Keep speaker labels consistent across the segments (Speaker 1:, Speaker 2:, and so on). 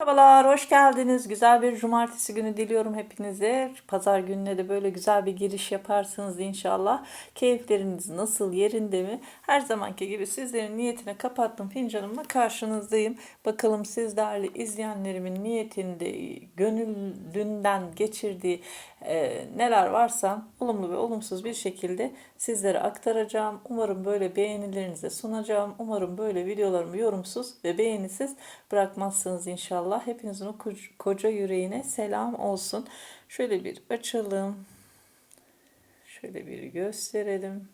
Speaker 1: Merhabalar, hoş geldiniz. Güzel bir cumartesi günü diliyorum hepinize. Pazar gününe de böyle güzel bir giriş yaparsınız inşallah. Keyifleriniz nasıl, yerinde mi? Her zamanki gibi sizlerin niyetine kapattım fincanımla karşınızdayım. Bakalım siz değerli izleyenlerimin niyetinde, gönlünden geçirdiği e, neler varsa olumlu ve olumsuz bir şekilde sizlere aktaracağım. Umarım böyle beğenilerinize sunacağım. Umarım böyle videolarımı yorumsuz ve beğenisiz bırakmazsınız inşallah. Hepinizin o koca yüreğine selam olsun. Şöyle bir açalım. Şöyle bir gösterelim.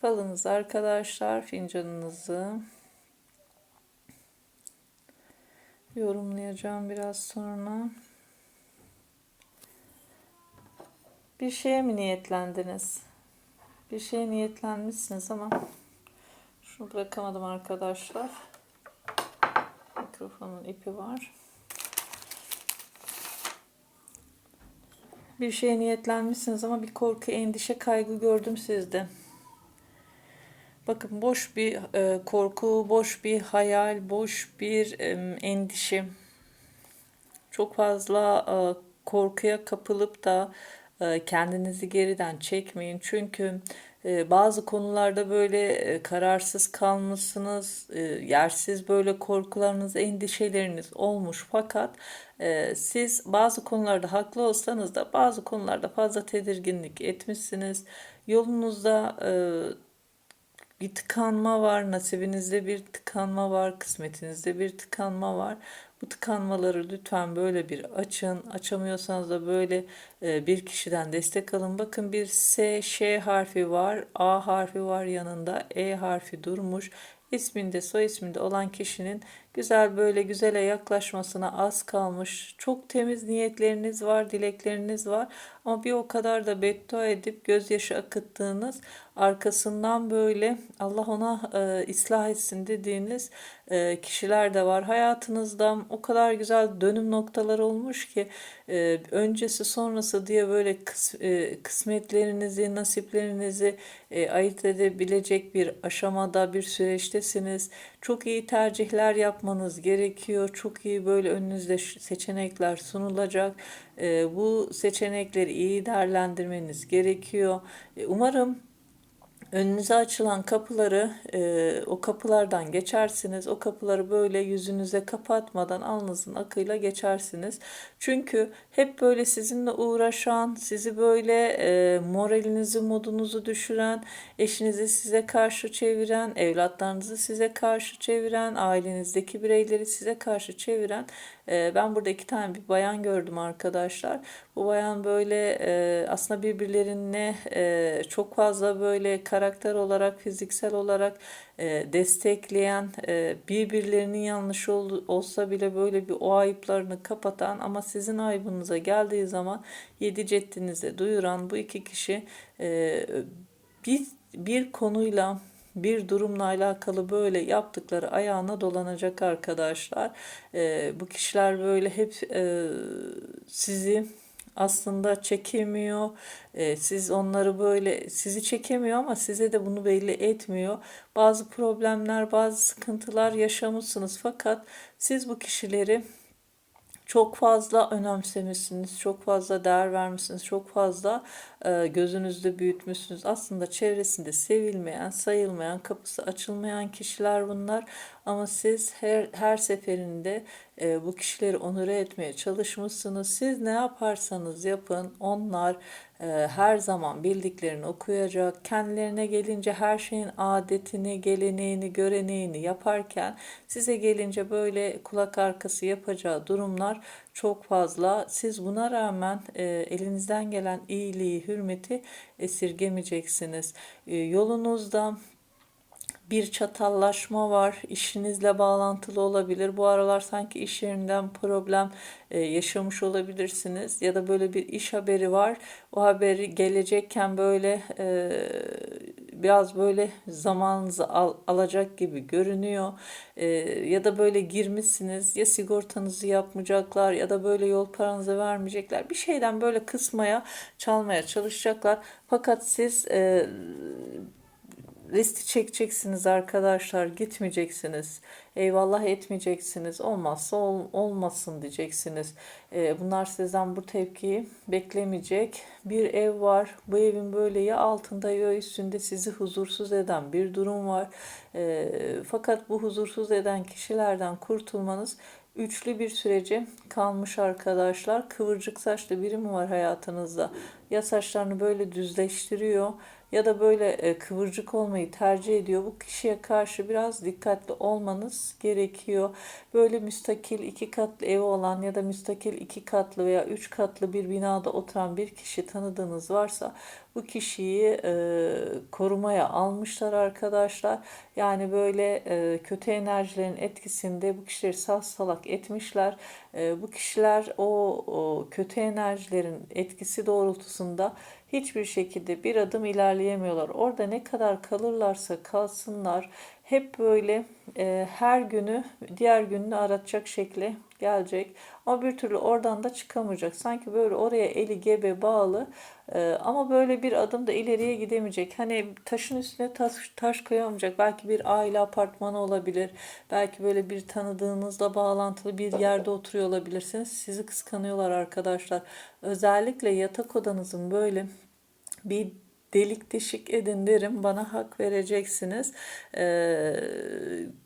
Speaker 1: Falınız arkadaşlar fincanınızı yorumlayacağım biraz sonra. Bir şeye mi niyetlendiniz? Bir şeye niyetlenmişsiniz ama şunu bırakamadım arkadaşlar. Mikrofonun ipi var. Bir şeye niyetlenmişsiniz ama bir korku, endişe, kaygı gördüm sizde. Bakın boş bir e, korku, boş bir hayal, boş bir e, endişe. Çok fazla e, korkuya kapılıp da kendinizi geriden çekmeyin. Çünkü e, bazı konularda böyle e, kararsız kalmışsınız, yersiz böyle korkularınız, endişeleriniz olmuş. Fakat siz bazı konularda haklı olsanız da bazı konularda fazla tedirginlik etmişsiniz. Yolunuzda bir tıkanma var, nasibinizde bir tıkanma var, kısmetinizde bir tıkanma var. Bu tıkanmaları lütfen böyle bir açın. Açamıyorsanız da böyle e, bir kişiden destek alın. Bakın bir S, Ş harfi var, A harfi var yanında, E harfi durmuş. İsminde, soy isminde olan kişinin güzel böyle güzele yaklaşmasına az kalmış. Çok temiz niyetleriniz var, dilekleriniz var. Ama bir o kadar da beddua edip gözyaşı akıttığınız arkasından böyle Allah ona e, ıslah etsin dediğiniz e, kişiler de var. Hayatınızda o kadar güzel dönüm noktaları olmuş ki e, öncesi sonrası diye böyle kıs, e, kısmetlerinizi, nasiplerinizi e, ayırt edebilecek bir aşamada, bir süreçtesiniz. Çok iyi tercihler yapmanız gerekiyor. Çok iyi böyle önünüzde seçenekler sunulacak. E, bu seçenekleri iyi değerlendirmeniz gerekiyor. E, umarım önünüze açılan kapıları e, o kapılardan geçersiniz. O kapıları böyle yüzünüze kapatmadan alnınızın akıyla geçersiniz. Çünkü hep böyle sizinle uğraşan, sizi böyle e, moralinizi, modunuzu düşüren, eşinizi size karşı çeviren, evlatlarınızı size karşı çeviren, ailenizdeki bireyleri size karşı çeviren e, ben burada iki tane bir bayan gördüm arkadaşlar. Bu bayan böyle e, aslında birbirlerine e, çok fazla böyle karakter olarak, fiziksel olarak e, destekleyen, birbirlerinin yanlış ol, olsa bile böyle bir o ayıplarını kapatan ama sizin ayıbınıza geldiği zaman yedi ceddinize duyuran bu iki kişi bir, bir konuyla bir durumla alakalı böyle yaptıkları ayağına dolanacak arkadaşlar. E, bu kişiler böyle hep e, sizi aslında çekemiyor. E, siz onları böyle sizi çekemiyor ama size de bunu belli etmiyor. Bazı problemler, bazı sıkıntılar yaşamışsınız fakat siz bu kişileri çok fazla önemsemişsiniz, çok fazla değer vermişsiniz, çok fazla e, gözünüzde büyütmüşsünüz. Aslında çevresinde sevilmeyen, sayılmayan, kapısı açılmayan kişiler bunlar. Ama siz her, her seferinde e, bu kişileri onure etmeye çalışmışsınız. Siz ne yaparsanız yapın onlar her zaman bildiklerini okuyacak. Kendilerine gelince her şeyin adetini, geleneğini, göreneğini yaparken size gelince böyle kulak arkası yapacağı durumlar çok fazla. Siz buna rağmen e, elinizden gelen iyiliği, hürmeti esirgemeyeceksiniz. E, yolunuzda bir çatallaşma var. İşinizle bağlantılı olabilir. Bu aralar sanki iş yerinden problem e, yaşamış olabilirsiniz. Ya da böyle bir iş haberi var. O haberi gelecekken böyle e, biraz böyle zamanınızı al, alacak gibi görünüyor. E, ya da böyle girmişsiniz ya sigortanızı yapmayacaklar ya da böyle yol paranızı vermeyecekler. Bir şeyden böyle kısmaya, çalmaya çalışacaklar. Fakat siz Resti çekeceksiniz arkadaşlar, gitmeyeceksiniz. Eyvallah etmeyeceksiniz. Olmazsa ol, olmasın diyeceksiniz. Ee, bunlar sizden bu tepkiyi beklemeyecek. Bir ev var. Bu evin böyle ya altında ya üstünde sizi huzursuz eden bir durum var. Ee, fakat bu huzursuz eden kişilerden kurtulmanız üçlü bir sürece kalmış arkadaşlar. Kıvırcık saçlı biri mi var hayatınızda? Ya saçlarını böyle düzleştiriyor ya da böyle e, kıvırcık olmayı tercih ediyor. Bu kişiye karşı biraz dikkatli olmanız gerekiyor. Böyle müstakil iki katlı evi olan ya da müstakil iki katlı veya üç katlı bir binada oturan bir kişi tanıdığınız varsa bu kişiyi e, korumaya almışlar arkadaşlar. Yani böyle e, kötü enerjilerin etkisinde bu kişileri sağ salak etmişler. E, bu kişiler o, o kötü enerjilerin etkisi doğrultusunda hiçbir şekilde bir adım ilerleyemiyorlar. Orada ne kadar kalırlarsa kalsınlar hep böyle e, her günü diğer gününü aratacak şekle gelecek. Ama bir türlü oradan da çıkamayacak. Sanki böyle oraya eli gebe bağlı e, ama böyle bir adım da ileriye gidemeyecek. Hani taşın üstüne taş, taş koyamayacak. Belki bir aile apartmanı olabilir. Belki böyle bir tanıdığınızla bağlantılı bir yerde oturuyor olabilirsiniz. Sizi kıskanıyorlar arkadaşlar. Özellikle yatak odanızın böyle bir delik deşik edin derim. Bana hak vereceksiniz. Ee,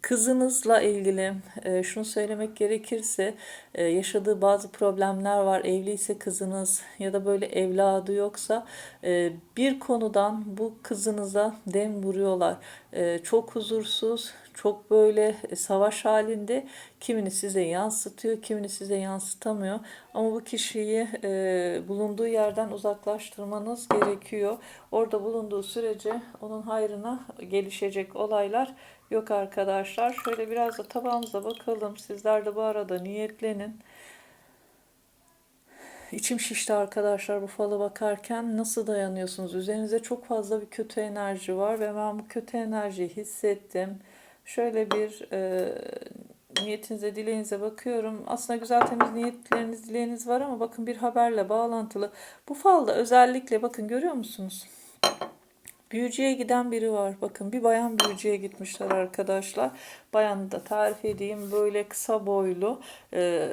Speaker 1: kızınızla ilgili e, şunu söylemek gerekirse e, yaşadığı bazı problemler var. Evliyse kızınız ya da böyle evladı yoksa e, bir konudan bu kızınıza dem vuruyorlar. E, çok huzursuz, çok böyle savaş halinde kimini size yansıtıyor, kimini size yansıtamıyor. Ama bu kişiyi e, bulunduğu yerden uzaklaştırmanız gerekiyor. Orada bulunduğu sürece onun hayrına gelişecek olaylar yok arkadaşlar. Şöyle biraz da tabağımıza bakalım. Sizler de bu arada niyetlenin. İçim şişti arkadaşlar bu falı bakarken. Nasıl dayanıyorsunuz? Üzerinizde çok fazla bir kötü enerji var ve ben bu kötü enerjiyi hissettim. Şöyle bir e, niyetinize, dileğinize bakıyorum. Aslında güzel temiz niyetleriniz, dileğiniz var ama bakın bir haberle bağlantılı. Bu falda özellikle bakın görüyor musunuz? Büyücüye giden biri var. Bakın bir bayan büyücüye gitmişler arkadaşlar. Bayanı da tarif edeyim. Böyle kısa boylu, e,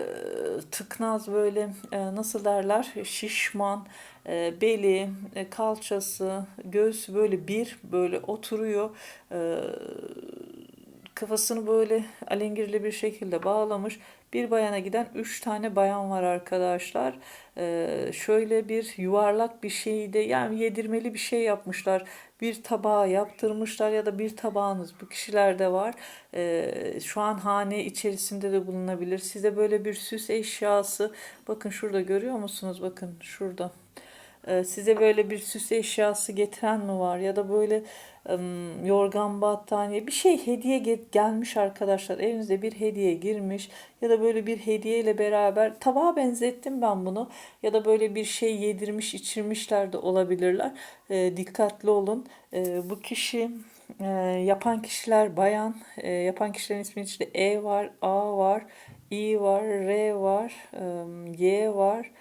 Speaker 1: tıknaz böyle e, nasıl derler şişman, e, beli, e, kalçası, göğsü böyle bir böyle oturuyor. E, kafasını böyle alengirli bir şekilde bağlamış. Bir bayana giden üç tane bayan var arkadaşlar. Ee, şöyle bir yuvarlak bir şeyi de yani yedirmeli bir şey yapmışlar. Bir tabağa yaptırmışlar ya da bir tabağınız bu kişilerde var. Ee, şu an hane içerisinde de bulunabilir. Size böyle bir süs eşyası bakın şurada görüyor musunuz? Bakın şurada. Ee, size böyle bir süs eşyası getiren mi var ya da böyle yorgan battaniye bir şey hediye gelmiş arkadaşlar. Evinize bir hediye girmiş ya da böyle bir hediye ile beraber tabağa benzettim ben bunu. Ya da böyle bir şey yedirmiş içirmişler de olabilirler. E, dikkatli olun. E, bu kişi e, yapan kişiler bayan. E, yapan kişilerin isminin içinde E var A var I var R var e, Y var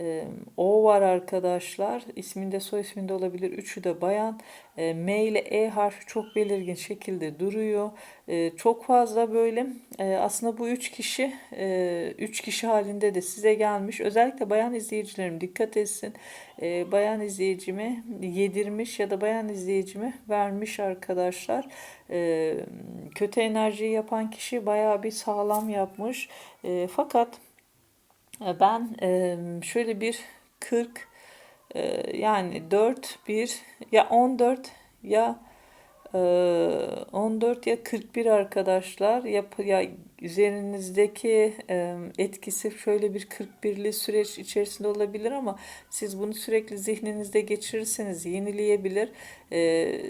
Speaker 1: e, o var arkadaşlar. İsminde soy isminde olabilir. Üçü de bayan. E, M ile E harfi çok belirgin şekilde duruyor. E, çok fazla böyle e, aslında bu üç kişi e, üç kişi halinde de size gelmiş. Özellikle bayan izleyicilerim dikkat etsin. E, bayan izleyicime yedirmiş ya da bayan izleyicime vermiş arkadaşlar. E, kötü enerjiyi yapan kişi bayağı bir sağlam yapmış. E, fakat ben şöyle bir 40 yani 4 bir ya 14 ya 14 ya 41 arkadaşlar ya, ya üzerinizdeki etkisi şöyle bir 41'li süreç içerisinde olabilir ama siz bunu sürekli zihninizde geçirirseniz yenileyebilir. E,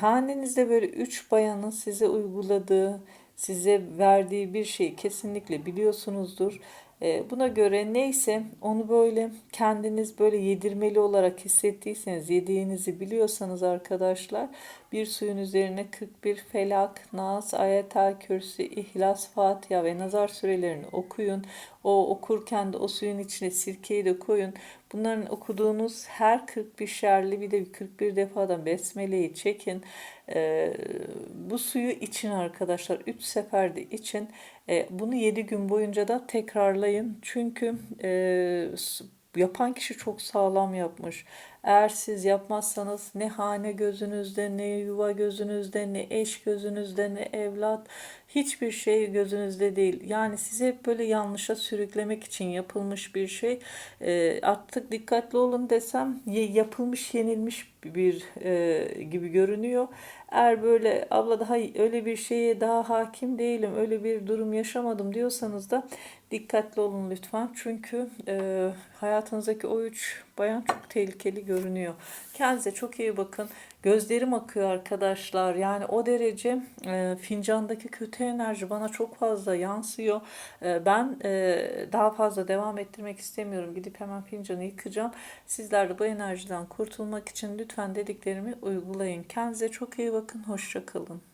Speaker 1: hanenizde böyle 3 bayanın size uyguladığı, size verdiği bir şeyi kesinlikle biliyorsunuzdur. Ee, buna göre neyse onu böyle kendiniz böyle yedirmeli olarak hissettiyseniz yediğinizi biliyorsanız arkadaşlar Bir suyun üzerine 41 Felak, Nas, Ayetel Kürsü, İhlas, Fatiha ve nazar surelerini okuyun. O okurken de o suyun içine sirkeyi de koyun. Bunların okuduğunuz her 41 şerli bir de 41 defadan besmeleyi çekin. Ee, bu suyu için arkadaşlar 3 seferde için. Ee, bunu 7 gün boyunca da tekrarlayın. Çünkü e, yapan kişi çok sağlam yapmış. Eğer siz yapmazsanız ne hane gözünüzde, ne yuva gözünüzde, ne eş gözünüzde, ne evlat, hiçbir şey gözünüzde değil. Yani sizi hep böyle yanlışa sürüklemek için yapılmış bir şey. E, artık dikkatli olun desem yapılmış, yenilmiş bir e, gibi görünüyor. Eğer böyle abla daha öyle bir şeye daha hakim değilim, öyle bir durum yaşamadım diyorsanız da dikkatli olun lütfen. Çünkü e, hayatınızdaki o üç bayan çok tehlikeli görünüyor. Kendinize çok iyi bakın. Gözlerim akıyor arkadaşlar. Yani o derece e, fincandaki kötü enerji bana çok fazla yansıyor. E, ben e, daha fazla devam ettirmek istemiyorum. Gidip hemen fincanı yıkacağım. Sizler de bu enerjiden kurtulmak için lütfen dediklerimi uygulayın. Kendinize çok iyi bakın. Hoşçakalın.